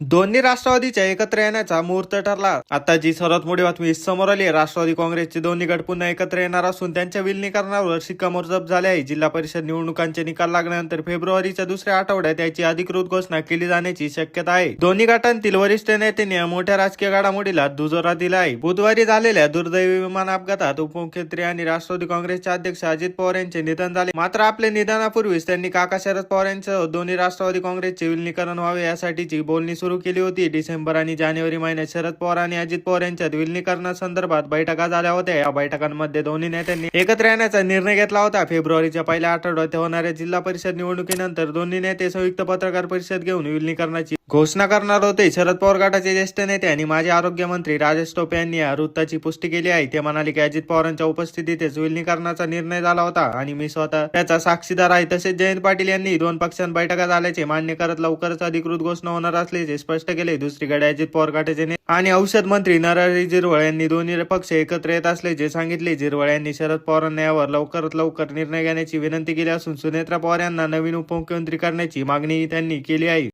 दोन्ही राष्ट्रवादीच्या एकत्र येण्याचा मुहूर्त ठरला. आता जी सर्वात मोठी बातमी समोर आली आहे राष्ट्रवादी काँग्रेसचे दोन्ही गट पुन्हा एकत्र येणार असून त्यांच्या विलिनीकरणावर शिक्कामोर्तब झाले आहे. जिल्हा परिषद निवडणुकांचे निकाल लागल्यानंतर फेब्रुवारीच्या दुसऱ्या आठवड्यात याची अधिकृत घोषणा केली जाण्याची शक्यता आहे. दोन्ही गटांतील वरिष्ठ नेत्यांनी मोठ्या राजकीय घडामोडीला दुजोरा दिला आहे. बुधवारी झालेल्या दुर्दैवी विमान अपघातात उपमुख्यमंत्री आणि राष्ट्रवादी काँग्रेसचे अध्यक्ष अजित पवार यांचे निधन झाले. मात्र आपल्या निधनापूर्वीच त्यांनी काका शरद पवार यांसह दोन्ही राष्ट्रवादी काँग्रेसचे विलिनीकरण व्हावे यासाठीची बोलणी सुरू केली होती. डिसेंबर आणि जानेवारी महिन्यात शरद पवार आणि अजित पवार यांच्यात विलिनीकरणासंदर्भात बैठका झाल्या होत्या. या बैठकांमध्ये दोन्ही नेत्यांनी एकत्र येण्याचा निर्णय घेतला होता. फेब्रुवारीच्या पहिल्या आठवड्यात होणाऱ्या जिल्हा परिषद निवडणुकीनंतर दोन्ही नेते संयुक्त पत्रकार परिषद घेऊन विलिनीकरणाची घोषणा करणार होते. शरद पवार गटाचे ज्येष्ठ नेते आणि माजी आरोग्यमंत्री राजेश टोपे यांनी या वृत्ताची पुष्टी केली आहे. ते म्हणाले की अजित पवारांच्या उपस्थितीतच विलिनीकरणाचा निर्णय झाला होता आणि मी स्वतः त्याचा साक्षीदार आहे. तसेच जयंत पाटील यांनी दोन पक्षांत बैठका झाल्याचे मान्य करत लवकरच अधिकृत घोषणा होणार असल्याचे स्पष्ट केले. दुसरीकडे अजित पवार गटाचे नेते आणि औषध मंत्री नरहरी झिरवळ यांनी दोन्ही पक्ष एकत्र येत असल्याचे सांगितले. जिरवळ यांनी शरद पवारांना यावर लवकरात लवकर निर्णय घेण्याची विनंती केली असून सुनेत्रा पवार यांना नवीन उपमुख्यमंत्री करण्याची मागणी त्यांनी केली आहे.